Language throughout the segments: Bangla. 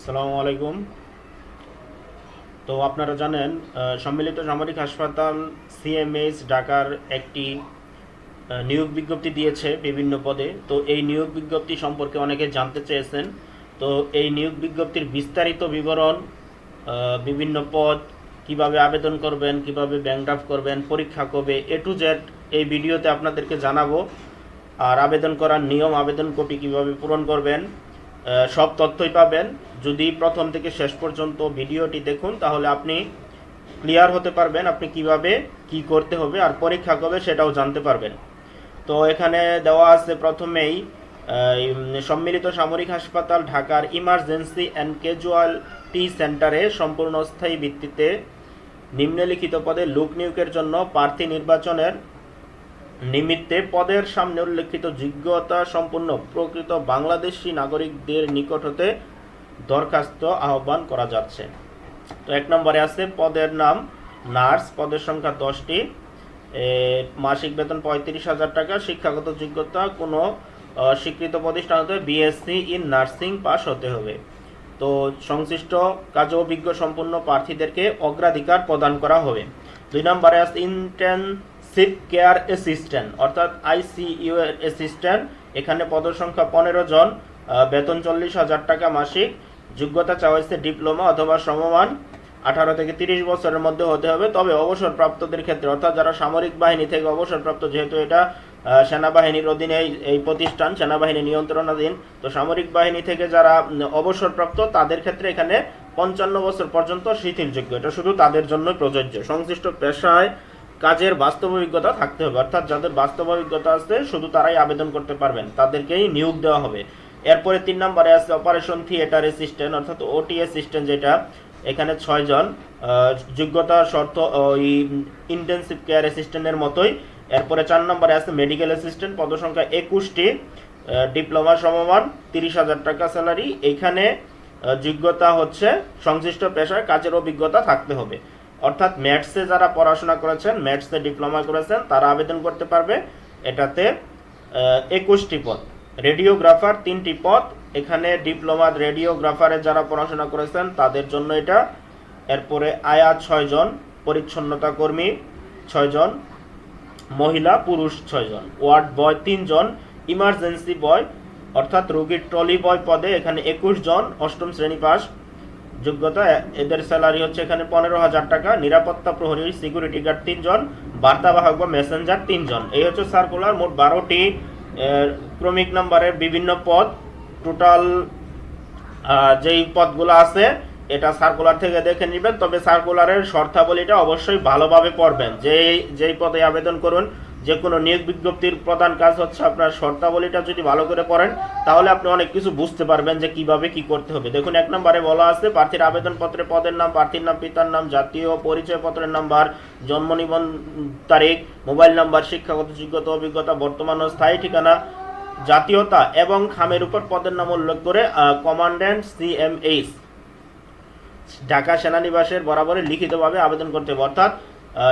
আসসালামু আলাইকুম। তো আপনারা জানেন সম্মিলিত সামরিক হাসপাতাল সিএমএইচ ঢাকার একটি নিয়োগ বিজ্ঞপ্তি দিয়েছে বিভিন্ন পদে। তো এই নিয়োগ বিজ্ঞপ্তি সম্পর্কে অনেকে জানতে চেয়েছেন। তো এই নিয়োগ বিজ্ঞপ্তির বিস্তারিত বিবরণ বিভিন্ন পদ, কীভাবে আবেদন করবেন, কীভাবে ব্যাংক ড্রাফট করবেন, পরীক্ষা কবে এ টু জেড এই ভিডিওতে আপনাদেরকে জানাব। আর আবেদন করার নিয়ম, আবেদন কপি কীভাবে পূরণ করবেন সব তথ্যই পাবেন। যদি প্রথম থেকে শেষ পর্যন্ত ভিডিওটি দেখুন, তাহলে আপনি ক্লিয়ার হতে পারবেন আপনি কীভাবে কি করতে হবে আর পরীক্ষা কবে সেটাও জানতে পারবেন। তো এখানে দেওয়া আছে প্রথমেই সম্মিলিত সামরিক হাসপাতাল ঢাকার ইমার্জেন্সি অ্যান্ড ক্যাজুয়ালিটি সেন্টারে সম্পূর্ণ স্থায়ী ভিত্তিতে নিম্নলিখিত পদে লোক নিয়োগের জন্য প্রার্থী নির্বাচনের নিমিত্তে পদের সামনে উল্লেখিত যোগ্যতা সম্পন্ন প্রকৃত বাংলাদেশি নাগরিকদের নিকট হতে দরখাস্ত আহ্বান করা যাচ্ছে। তো এক নম্বরে আছে, পদের নাম নার্স, পদের সংখ্যা দশটি। মাসিক বেতন পঁয়ত্রিশ হাজার টাকা, শিক্ষাগত যোগ্যতা কোনো স্বীকৃত প্রতিষ্ঠান হতে বিএসসি ইন নার্সিং পাস হতে হবে। তো সংশ্লিষ্ট কাজ অভিজ্ঞ সম্পন্ন প্রার্থীদেরকে অগ্রাধিকার প্রদান করা হবে। দুই নম্বরে আছে ইন্টেনসিভ কেয়ার অ্যাসিস্ট্যান্ট অর্থাৎ আইসিইউ এর অ্যাসিস্ট্যান্ট এখানে পদসংখ্যা পনেরো জন বেতন চল্লিশ হাজার টাকা মাসিক। যোগ্যতা চাওয়া হয়েছে ডিপ্লোমা অথবা সমমান। আঠারো থেকে তিরিশ বছরের মধ্যে হতে হবে, তবে অবসরপ্রাপ্তদের ক্ষেত্রে, অর্থাৎ যারা সামরিক বাহিনী থেকে অবসরপ্রাপ্ত, যেহেতু এটা সেনাবাহিনীর অধীনে এই- এই প্রতিষ্ঠান, সেনাবাহিনী নিয়ন্ত্রণাধীন। তো সামরিক বাহিনী থেকে যারা অবসরপ্রাপ্ত, তাদের ক্ষেত্রে এখানে পঞ্চান্ন বছর পর্যন্ত শিথিলযোগ্য। এটা শুধু তাদের জন্য প্রযোজ্য। সংশ্লিষ্ট পেশায় কাজের বাস্তব অভিজ্ঞতা থাকতে হবে। অর্থাৎ যাদের বাস্তব অভিজ্ঞতা আছে, শুধু তারাই আবেদন করতে পারবেন। তাদেরকেই নিয়োগ দেওয়া হবে। এরপরে তিন নম্বরে আছে অপারেশন থিয়েটার অ্যাসিস্ট্যান্ট অর্থাৎ ওটি অ্যাসিস্ট্যান্ট যেটা। এখানে ছয়জন যোগ্যতা, শর্ত ওই ইন্টেন্সিভ কেয়ার অ্যাসিস্ট্যান্টের মতোই। এরপরে চার নম্বরে আছে মেডিকেল অ্যাসিস্ট্যান্ট পদসংখ্যা একুশটি ডিপ্লোমা সমমান, তিরিশ হাজার টাকা স্যালারি এখানে যোগ্যতা হচ্ছে সংশ্লিষ্ট পেশায় কাজের অভিজ্ঞতা থাকতে হবে। অর্থাৎ ম্যাথসে যারা পড়াশোনা করেছেন, ম্যাথসে ডিপ্লোমা করেছেন, তারা আবেদন করতে পারবে। এটাতে একুশটি পদ। রেডিওগ্রাফার তিনটি পদ। এখানে ডিপ্লোমা রেডিওগ্রাফারে যারা পড়াশোনা করেছেন, তাদের জন্য এটা। এরপরে আয়া ছয়জন পরিচ্ছন্নতা কর্মী ছয়জন মহিলা পুরুষ ছয়জন ওয়ার্ড বয় তিনজন ইমার্জেন্সি বয়, অর্থাৎ রোগীর ট্রলি বয় পদে এখানে একুশ জন, অষ্টম শ্রেণি পাস যোগ্যতা, এদের স্যালারি হচ্ছে এখানে পনেরো হাজার টাকা, নিরাপত্তা প্রহরী সিকিউরিটি গার্ড তিনজন, বার্তাবাহক বা মেসেঞ্জার তিনজন। এই হচ্ছে সার্কুলার মোট বারোটি ক্রমিক নাম্বারের বিভিন্ন পদ। টোটাল যেই পদগুলো আছে, এটা সার্কুলার থেকে দেখে নেবেন। তবে সার্কুলারের শর্তাবলীটা অবশ্যই ভালোভাবে পড়বেন। যেই যেই পদে আবেদন করুন যে কোনো নিয়োগ বিজ্ঞপ্তির প্রধান কাজ হচ্ছে আপনার শর্তাবলীটা যদি ভালো করে পড়েন, তাহলে আপনি অনেক কিছু বুঝতে পারবেন যে কীভাবে কি করতে হবে। দেখুন, এক নম্বরে বলা আছে, প্রার্থীর আবেদনপত্রে পদের নাম, প্রার্থীর নাম, পিতার নাম, জাতীয় পরিচয়পত্রের নাম্বার, জন্ম নিবন্ধন তারিখ, মোবাইল নাম্বার, শিক্ষাগত যোগ্যতা, অভিজ্ঞতা, বর্তমান ও স্থায়ী ঠিকানা, জাতীয়তা এবং খামের উপর পদের নাম উল্লেখ করে commandant C M CMH Dhaka সেনানিবাসের বরাবরে লিখিতভাবে আবেদন করতে হবে। অর্থাৎ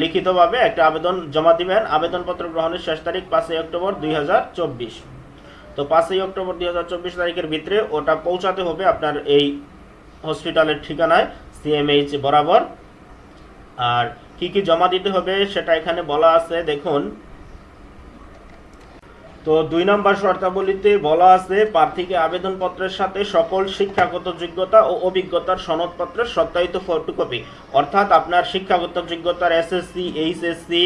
লিখিতভাবে একটা আবেদন জমা দিবেন। আবেদনপত্র গ্রহণের শেষ তারিখ পাঁচই অক্টোবর দুই হাজার চব্বিশ। তো পাঁচই অক্টোবর দুই হাজার চব্বিশ তারিখের ভিতরে ওটা পৌঁছাতে হবে আপনার এই হসপিটালের ঠিকানায় সিএমএইচ বরাবর। আর কি কি জমা দিতে হবে সেটা এখানে বলা আছে। দেখুন তো দুই নম্বর শর্তাবলীতে বলা আছে, প্রার্থীকে আবেদনপত্রের সাথে সকল শিক্ষাগত যোগ্যতা ও অভিজ্ঞতার সনদপত্রের সত্যায়িত ফটোকপি। অর্থাৎ আপনার শিক্ষাগত যোগ্যতার এসএসসি, এইচএসসি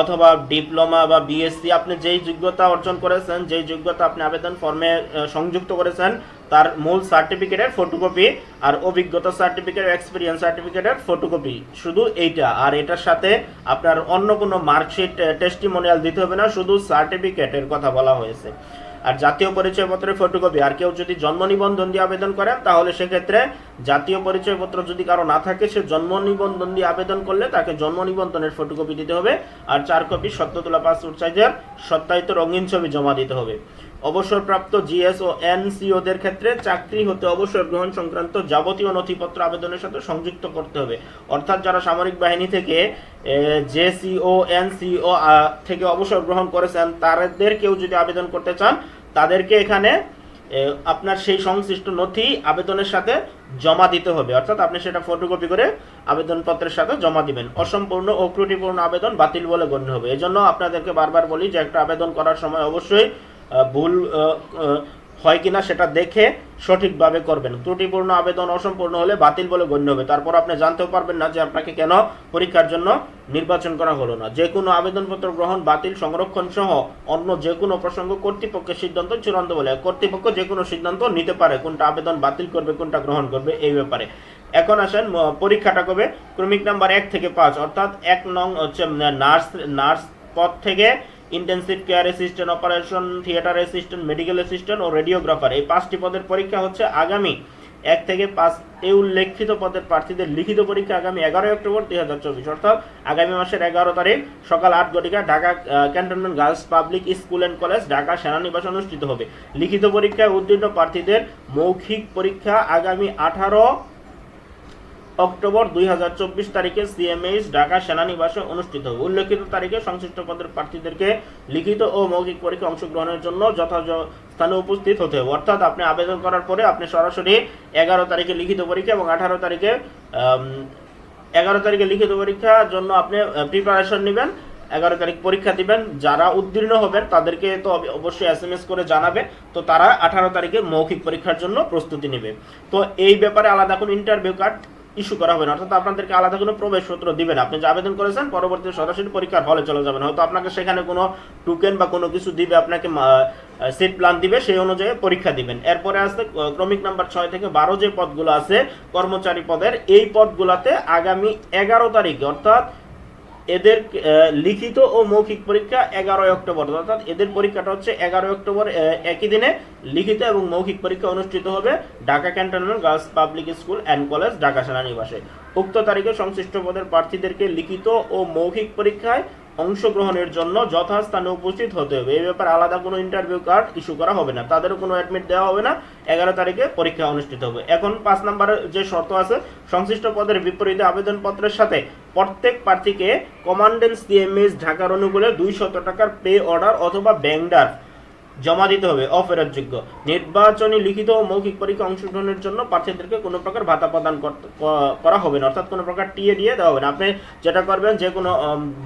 অথবা ডিপ্লোমা বা বিএসসি আপনি যেই যোগ্যতা অর্জন করেছেন, যেই যোগ্যতা আপনি আবেদন ফর্মে সংযুক্ত করেছেন, তার মূল সার্টিফিকেটের ফটোকপি আর অভিজ্ঞতা সার্টিফিকেট এক্সপিরিয়েন্স সার্টিফিকেটের ফটোকপি শুধু এইটা। আর এটার সাথে আপনার অন্য কোনো মার্কশিট টেস্টিমোনিয়াল দিতে হবে না, শুধু সার্টিফিকেটের কথা বলা হয়েছে। আর জাতীয় পরিচয়পত্রের ফটোকপি আর কেউ যদি জন্ম নিবন্ধন দিয়ে আবেদন করেন, তাহলে সেক্ষেত্রে জাতীয় পরিচয়পত্র যদি কারও না থাকে, সে জন্ম নিবন্ধন দিয়ে আবেদন করলে তাকে জন্ম নিবন্ধনের ফটোকপি দিতে হবে। আর চার কপি সত্য তোলা পাসপোর্ট সাইজের সত্যায়িত রঙিন ছবি জমা দিতে হবে। অবসরপ্রাপ্ত জিএস ও এনসিওদের ক্ষেত্রে চাকরি হতে অবসর গ্রহণ সংক্রান্ত যাবতীয় নথিপত্র আবেদনের সাথে সংযুক্ত করতে হবে। অর্থাৎ যারা সামরিক বাহিনী থেকে জেসিও এনসিও থেকে অবসর গ্রহণ করেছেন, তাদের কেউ যদি আবেদন করতে চান, তাদেরকে এখানে আপনার সেই সংশ্লিষ্ট নথি আবেদনের সাথে জমা দিতে হবে। অর্থাৎ আপনি সেটা ফটোকপি করে আবেদনপত্রের সাথে জমা দিবেন। অসম্পূর্ণ ও ত্রুটিপূর্ণ আবেদন বাতিল বলে গণ্য হবে। এজন্য আপনাদেরকে বারবার বলি যে, একটা আবেদন করার সময় অবশ্যই ভুল হয় কিনা সেটা দেখে সঠিকভাবে করবেন। ত্রুটিপূর্ণ আবেদন অসম্পূর্ণ হলে বাতিল বলে গণ্য হবে। তারপর আপনি জানতেও পারবেন না যে আপনাকে কেন পরীক্ষার জন্য নির্বাচন করা হলো না। যে কোনো আবেদনপত্র গ্রহণ, বাতিল, সংরক্ষণ সহ অন্য যে কোনো প্রসঙ্গ কর্তৃপক্ষের সিদ্ধান্ত চূড়ান্ত বলে। কর্তৃপক্ষ যে কোনো সিদ্ধান্ত নিতে পারে, কোনটা আবেদন বাতিল করবে, কোনটা গ্রহণ করবে এই ব্যাপারে। এখন আসেন পরীক্ষাটা কবে ক্রমিক নাম্বার এক থেকে পাঁচ, অর্থাৎ এক নং হচ্ছে নার্স নার্স পদ থেকে intensive care assistant operation theatre assistant medical assistant ও রেডিওগ্রাফার এই পাঁচটি পদের পরীক্ষা হচ্ছে আগামী এক থেকে পাঁচ এই উল্লেখিত পদের প্রার্থীদের লিখিত পরীক্ষা আগামী এগারোই অক্টোবর দুই হাজার চব্বিশ। অর্থাৎ আগামী মাসের এগারো তারিখ সকাল আট ঘটিকা Dhaka cantonment girls public school and college Dhaka সেনানিবাস অনুষ্ঠিত হবে। লিখিত পরীক্ষায় উত্তীর্ণ প্রার্থীদের মৌখিক পরীক্ষা আগামী আঠারো অক্টোবর দুই হাজার চব্বিশ তারিখে সিএমএইচ ঢাকা সেনানিবাসে অনুষ্ঠিত উল্লেখিত তারিখে সংশ্লিষ্ট পদের প্রার্থীদেরকে লিখিত ও মৌখিক পরীক্ষা অংশগ্রহণের জন্য যথাযথ স্থানে উপস্থিত হতে হবে। অর্থাৎ আপনি আবেদন করার পরে আপনি সরাসরি এগারো তারিখে লিখিত পরীক্ষা এবং আঠারো তারিখে এগারো তারিখে লিখিত পরীক্ষার জন্য আপনি প্রিপারেশন নেবেন, এগারো তারিখ পরীক্ষা দিবেন। যারা উত্তীর্ণ হবেন তাদেরকে তো অবশ্যই এস এম এস করে জানাবে। তো তারা আঠারো তারিখে মৌখিক পরীক্ষার জন্য প্রস্তুতি নেবে। তো এই ব্যাপারে আলাদা কোনো ইন্টারভিউ কার্ড ইস্যু করা হবে না। অর্থাৎ আপনাদেরকে আলাদা কোনো প্রবেশপত্র দিবেন আপনি যে আবেদন করেছেন পরবর্তীতে সরাসরি পরীক্ষার হলে চলে যাবেন হয়তো আপনাকে সেখানে কোনো টোকেন বা কোনো কিছু দিবে, আপনাকে সিট প্ল্যান দিবে, সেই অনুযায়ী পরীক্ষা দিবেন। এরপরে আসতে ক্রমিক নাম্বার ছয় থেকে বারো যে পদগুলো আছে, কর্মচারী পদের, এই পদগুলাতে আগামী এগারো তারিখে, অর্থাৎ এদের লিখিত ও মৌখিক পরীক্ষা এগারোই অক্টোবর। অর্থাৎ এদের পরীক্ষাটা হচ্ছে এগারোই অক্টোবর একই দিনে লিখিত এবং মৌখিক পরীক্ষা অনুষ্ঠিত হবে Dhaka cantonment girls public school and college Dhaka সেনানিবাসে। উক্ত তারিখে সংশ্লিষ্ট পদের প্রার্থীদেরকে লিখিত ও মৌখিক পরীক্ষায় অংশগ্রহণের জন্য যথাস্থানে উপস্থিত হতে হবে। এই ব্যাপারে আলাদা কোনো ইন্টারভিউ কার্ড ইস্যু করা হবে না। তাদেরও কোনো অ্যাডমিট দেওয়া হবে না। এগারো তারিখে পরীক্ষা অনুষ্ঠিত হবে। এখন পাঁচ নম্বরের যে শর্ত আছে, সংশ্লিষ্ট পদের বিপরীতে আবেদনপত্রের সাথে প্রত্যেক প্রার্থীকে কমান্ডেন্স সিএমএস ঢাকার অনুকূলে দুই শত টাকার পে অর্ডার অথবা ব্যাংডার জমা দিতে হবে, অফেরতযোগ্য। নির্বাচনী, লিখিত ও মৌখিক পরীক্ষা অংশগ্রহণের জন্য প্রার্থীদেরকে কোনো প্রকার ভাতা প্রদান করা হবে না, অর্থাৎ কোনো প্রকার টিএ দিয়ে দেওয়া হবে না। আপনি যেটা করবেন, যে কোনো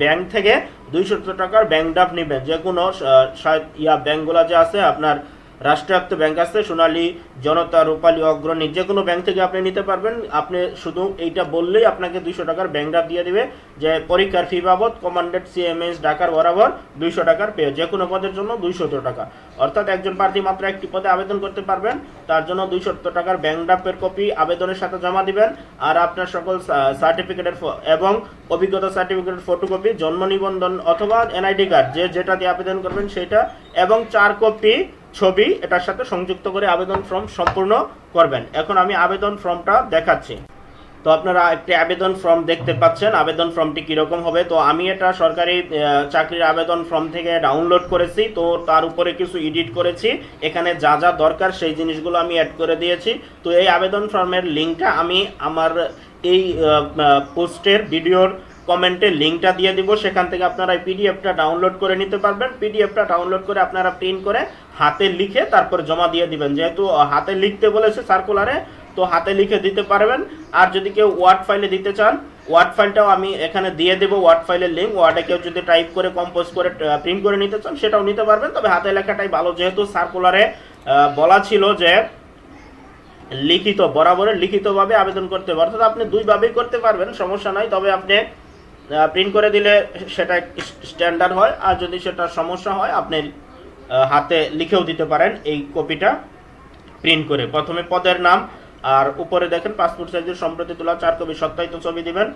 ব্যাংক থেকে দুইশো টাকার ব্যাংক ড্রাফট নেবেন। যে কোনো ইয়া ব্যাংকগুলো যে আছে, আপনার রাষ্ট্রায়ত্ত ব্যাংক আছে, সোনালী জনতা, রূপালী, অগ্রণী, যে কোনো ব্যাংক থেকে আপনি নিতে পারবেন। আপনি শুধু এইটা বললেই আপনাকে দুইশো টাকার ব্যাংক ড্রাফট দিয়ে দিবে যে পরীক্ষার ফি বাবদ কমান্ডেড সিএমএস ঢাকার বরাবর দুইশো টাকার পেয়ে যে কোনো পদের জন্য দুইশত টাকা। অর্থাৎ একজন প্রার্থী মাত্র একটি পদে আবেদন করতে পারবেন। তার জন্য দুইশত টাকার ব্যাংক ড্রাফটের কপি আবেদনের সাথে জমা দিবেন। আর আপনার সকল সার্টিফিকেটের এবং অভিজ্ঞতা সার্টিফিকেটের ফটোকপি জন্ম নিবন্ধন অথবা এনআইডি কার্ড যে যেটা দিয়ে আবেদন করবেন সেটা, এবং চার কপি ছবি, এটার সাথে সংযুক্ত করে আবেদন ফর্ম সম্পূর্ণ করবেন। এখন আমি আবেদন ফর্মটা দেখাচ্ছি। তো আপনারা একটি আবেদন ফর্ম দেখতে পাচ্ছেন, আবেদন ফর্মটি কীরকম হবে? তো আমি এটা সরকারি চাকরির আবেদন ফর্ম থেকে ডাউনলোড করেছি, তো তার উপরে কিছু এডিট করেছি। এখানে যা যা দরকার সেই জিনিসগুলো আমি অ্যাড করে দিয়েছি। তো এই আবেদন ফর্মের লিঙ্কটা আমি আমার এই পোস্টের ভিডিওর কমেন্টে লিঙ্কটা দিয়ে দিব। সেখান থেকে আপনারা পিডিএফটা ডাউনলোড করে নিতে পারবেন। পিডিএফটা ডাউনলোড করে আপনারা প্রিন্ট করে হাতে লিখে তারপর জমা দিয়ে দিবেন। যেহেতু হাতে লিখতে বলেছে সার্কুলারে তো হাতে লিখে দিতে পারবেন। আর যদি কেউ ওয়ার্ড ফাইলে দিতে চান ওয়ার্ড ফাইলটাও আমি এখানে দিয়ে দেবো ওয়ার্ড ফাইলের লিঙ্ক ওয়ার্ডে কেউ যদি টাইপ করে কম্পোজ করে প্রিন্ট করে নিতে চান, সেটাও নিতে পারবেন। তবে হাতে লেখাটাই ভালো, যেহেতু সার্কুলারে বলা ছিল যে লিখিত বরাবরের লিখিতভাবে আবেদন করতে হবে। অর্থাৎ আপনি দুইভাবেই করতে পারবেন, সমস্যা নাই। তবে আপনি প্রিন্ট করে দিলে সেটা স্ট্যান্ডার্ড হয়। আর যদি সেটা সমস্যা হয়, আপনি হাতে লিখেও দিতে পারেন এই কপিটা প্রিন্ট করে। প্রথমে পদের নাম আর উপরে দেখেন পাসপোর্ট সাইজের সম্প্রতি তোলা চার কপি সত্যায়িত ছবি দিবেন।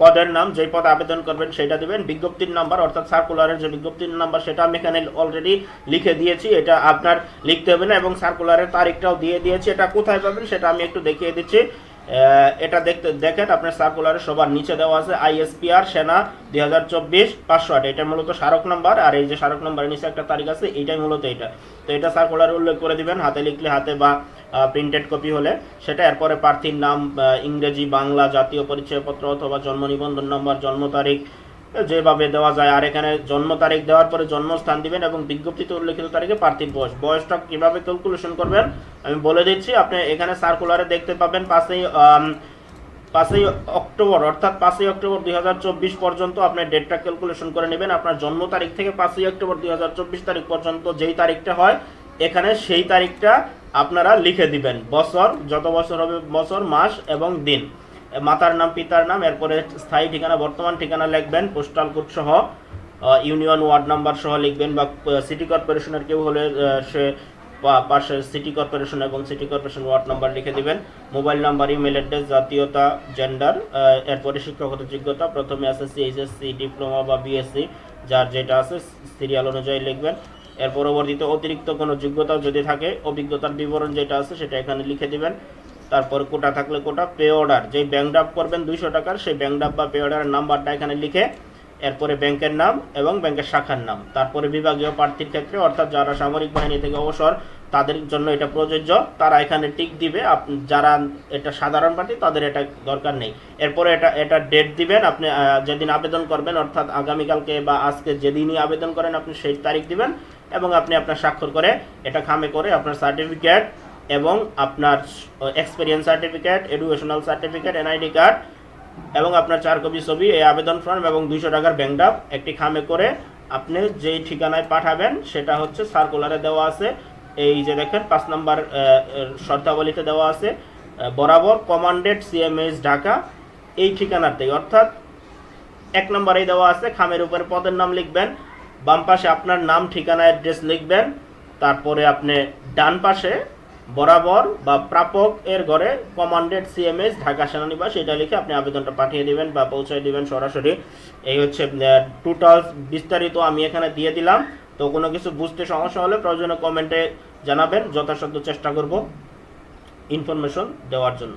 পদের নাম, যেই পদে আবেদন করবেন সেটা দিবেন। বিজ্ঞপ্তির নাম্বার, অর্থাৎ সার্কুলারের যে বিজ্ঞপ্তির নাম্বার, সেটা আমি এখানে অলরেডি লিখে দিয়েছি। এটা আপনার লিখতে হবে না এবং সার্কুলারের তারিখটাও দিয়ে দিয়েছি। এটা কোথায় পাবেন সেটা আমি একটু দেখিয়ে দিচ্ছি। এটা দেখতে দেখেন, আপনার সার্কুলারে সবার নিচে দেওয়া আছে আইএসপিআর সেনা, দুই হাজার চব্বিশ, পাঁচশো আট। এটা মূলত স্মারক নাম্বার, আর এই যে স্মারক নাম্বারের নিচে একটা তারিখ আছে এইটাই মূলত এটা। তো এটা সার্কুলারে উল্লেখ করে দিবেন, হাতে লিখলে হাতে বা প্রিন্টেড কপি হলে। সেটা এরপরে প্রার্থীর নাম ইংরেজি, বাংলা জাতীয় পরিচয়পত্র অথবা জন্ম নিবন্ধন নম্বর জন্ম তারিখ যেভাবে দেওয়া যায়, আর এখানে জন্ম তারিখ দেওয়ার পরে জন্মস্থান দিবেন এবং বিজ্ঞপ্তিতে উল্লেখিত তারিখে প্রার্থীর বয়স। বয়সটা কীভাবে ক্যালকুলেশন করবেন? আমি বলে দিচ্ছি, আপনি এখানে সার্কুলারে দেখতে পাবেন পাশেই পাঁচই অক্টোবর, অর্থাৎ পাঁচই অক্টোবর দুই হাজার চব্বিশ পর্যন্ত আপনার ডেটটা ক্যালকুলেশন করে নেবেন। আপনার জন্ম তারিখ থেকে পাঁচই অক্টোবর দুই হাজার চব্বিশ তারিখ পর্যন্ত যেই তারিখটা হয়, এখানে সেই তারিখটা আপনারা লিখে দিবেন। বছর, যত বছর হবে বছর, মাস এবং দিন। মাতার নাম, পিতার নাম, এরপরে স্থায়ী ঠিকানা, বর্তমান ঠিকানা লিখবেন পোস্টাল কোড সহ ইউনিয়ন ওয়ার্ড নাম্বার সহ লিখবেন বা সিটি কর্পোরেশনের কেউ হলে সে পাশে সিটি কর্পোরেশন এবং সিটি কর্পোরেশন ওয়ার্ড নাম্বার লিখে দিবেন। মোবাইল নাম্বার ইমেল অ্যাড্রেস জাতীয়তা জেন্ডার এরপরে শিক্ষাগত যোগ্যতা, প্রথমে এসএসসি এইচএসসি ডিপ্লোমা বা বিএসসি যার যেটা আছে সিরিয়াল অনুযায়ী লিখবেন। এর পরবর্তীতে অতিরিক্ত কোনো যোগ্যতা যদি থাকে, অভিজ্ঞতার বিবরণ যেটা আছে, সেটা এখানে লিখে দিবেন। তারপর কোটা থাকলে কোটা, পে অর্ডার। যেই ব্যাংক ড্রাফ করবেন দুইশো টাকার, সেই ব্যাংক ড্রাফ বা পে অর্ডারের নাম্বারটা এখানে লিখে এরপরে ব্যাংকের নাম এবং ব্যাংকের শাখার নাম। তারপরে বিভাগীয় প্রার্থীর ক্ষেত্রে, অর্থাৎ যারা সামরিক বাহিনী থেকে অবসর, তাদের জন্য এটা প্রযোজ্য। তারা এখানে টিক দিবে। যারা এটা সাধারণ প্রার্থী, তাদের এটা দরকার নেই। এরপরে এটা এটা ডেট দিবেন। আপনি যেদিন আবেদন করবেন, অর্থাৎ আগামীকালকে বা আজকে যেদিনই আবেদন করেন, আপনি সেই তারিখ দিবেন এবং আপনি আপনার স্বাক্ষর করে এটা খামে করে আপনার সার্টিফিকেট এবং আপনার experience certificate educational certificate NID card এবং আপনার চার কপি ছবি, এই আবেদন ফর্ম এবং দুইশো টাকার ব্যাংক ড্রাফট একটি খামে করে আপনি যেই ঠিকানায় পাঠাবেন, সেটা হচ্ছে সার্কুলারে দেওয়া আছে। এই যে দেখেন, পাঁচ নম্বর শর্তাবলীতে দেওয়া আছে। বরাবর কমান্ডেড সিএমএস ঢাকা এই ঠিকানাতেই অর্থাৎ এক নম্বরেই দেওয়া আছে, খামের উপরে পদের নাম লিখবেন, বাম পাশে আপনার নাম, ঠিকানা, অ্যাড্রেস লিখবেন, তারপরে আপনি ডান পাশে বরাবর বা প্রাপক এর ঘরে কমান্ডেড সিএমএস ঢাকা সেনানিবাস, এটা লিখে আপনি আবেদনটা পাঠিয়ে দিবেন বা পৌঁছে দিবেন সরাসরি। এই হচ্ছে টোটাল বিস্তারিত আমি এখানে দিয়ে দিলাম। তো কোনো কিছু বুঝতে সমস্যা হলে প্রয়োজনে কমেন্টে জানাবেন, যথাসাধ্য চেষ্টা করব ইনফরমেশন দেওয়ার জন্য।